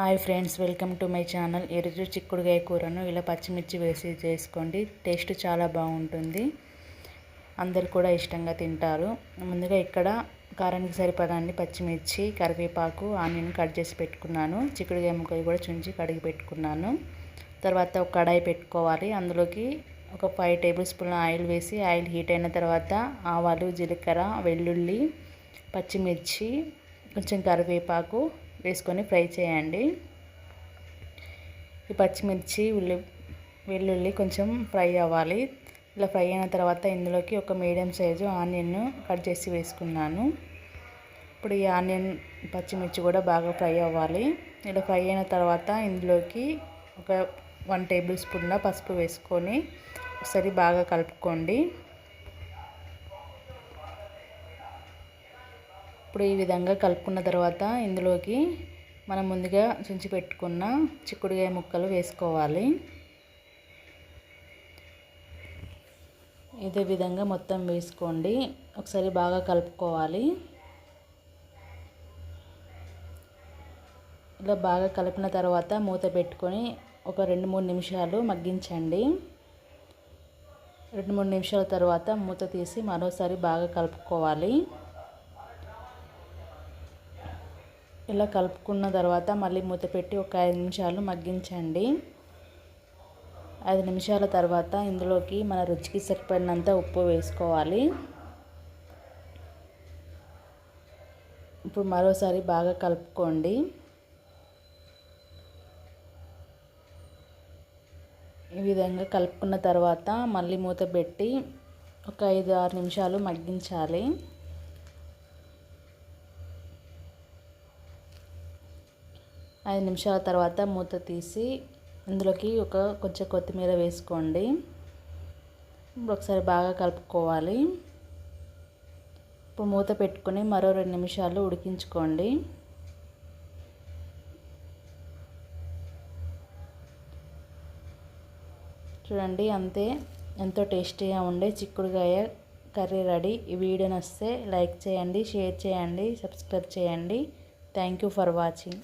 Hi friends welcome to my channel. ఈరోజు చిక్కుడుగాయ కూరను ఇలా పచ్చిమిర్చి వేసి చేసుకోండి. టేస్ట్ చాలా బాగుంటుంది. అందరు కూడా ఇష్టంగా తింటారు. ముందుగా ఇక్కడ కారానికి సరిపడాన్ని పచ్చిమిర్చి కరివేపాకు ఆనియన్ కట్ చేసి పెట్టుకున్నాను. చిక్కుడుగాయ ముక్కలు కూడా చుంచి కడిగి పెట్టుకున్నాను. తర్వాత ఒక కడాయి పెట్టుకోవాలి. అందులోకి ఒక ఫైవ్ టేబుల్ స్పూన్ ఆయిల్ వేసి ఆయిల్ హీట్ అయిన తర్వాత ఆవాలు జీలకర్ర వెల్లుల్లి పచ్చిమిర్చి కొంచెం కరివేపాకు వేసుకొని ఫ్రై చేయండి. ఈ పచ్చిమిర్చి ఉల్లి వెల్లుల్లి కొంచెం ఫ్రై అవ్వాలి. ఇలా ఫ్రై అయిన తర్వాత ఇందులోకి ఒక మీడియం సైజు ఆనియన్ కట్ చేసి వేసుకున్నాను. ఇప్పుడు ఈ ఆనియన్ పచ్చిమిర్చి కూడా బాగా ఫ్రై అవ్వాలి. ఇలా ఫ్రై అయిన తర్వాత ఇందులోకి ఒక వన్ టేబుల్ స్పూన్ల పసుపు వేసుకొని ఒకసారి బాగా కలుపుకోండి. ఇప్పుడు ఈ విధంగా కలుపుకున్న తర్వాత ఇందులోకి మనం ముందుగా చుంచి పెట్టుకున్న చిక్కుడుగాయ ముక్కలు వేసుకోవాలి. ఇదే విధంగా మొత్తం వేసుకోండి. ఒకసారి బాగా కలుపుకోవాలి. ఇలా బాగా కలిపిన తర్వాత మూత పెట్టుకొని ఒక రెండు మూడు నిమిషాలు మగ్గించండి. రెండు మూడు నిమిషాల తర్వాత మూత తీసి మరోసారి బాగా కలుపుకోవాలి. ఇలా కలుపుకున్న తర్వాత మళ్ళీ మూత పెట్టి ఒక ఐదు నిమిషాలు మగ్గించండి. ఐదు నిమిషాల తర్వాత ఇందులోకి మన రుచికి సరిపడినంత ఉప్పు వేసుకోవాలి. ఇప్పుడు మరోసారి బాగా కలుపుకోండి. ఈ విధంగా కలుపుకున్న తర్వాత మళ్ళీ మూత పెట్టి ఒక ఐదు ఆరు నిమిషాలు మగ్గించాలి. ఐదు నిమిషాల తర్వాత మూత తీసి ఇందులోకి ఒక కొంచెం కొత్తిమీర వేసుకోండి. ఇప్పుడు ఒకసారి బాగా కలుపుకోవాలి. ఇప్పుడు మూత పెట్టుకొని మరో రెండు నిమిషాలు ఉడికించుకోండి. చూడండి అంతే. ఎంతో టేస్టీగా ఉండే చిక్కుడుకాయ కర్రీ రెడీ. ఈ వీడియో నస్తే లైక్ చేయండి షేర్ చేయండి సబ్స్క్రైబ్ చేయండి. Thank you for watching.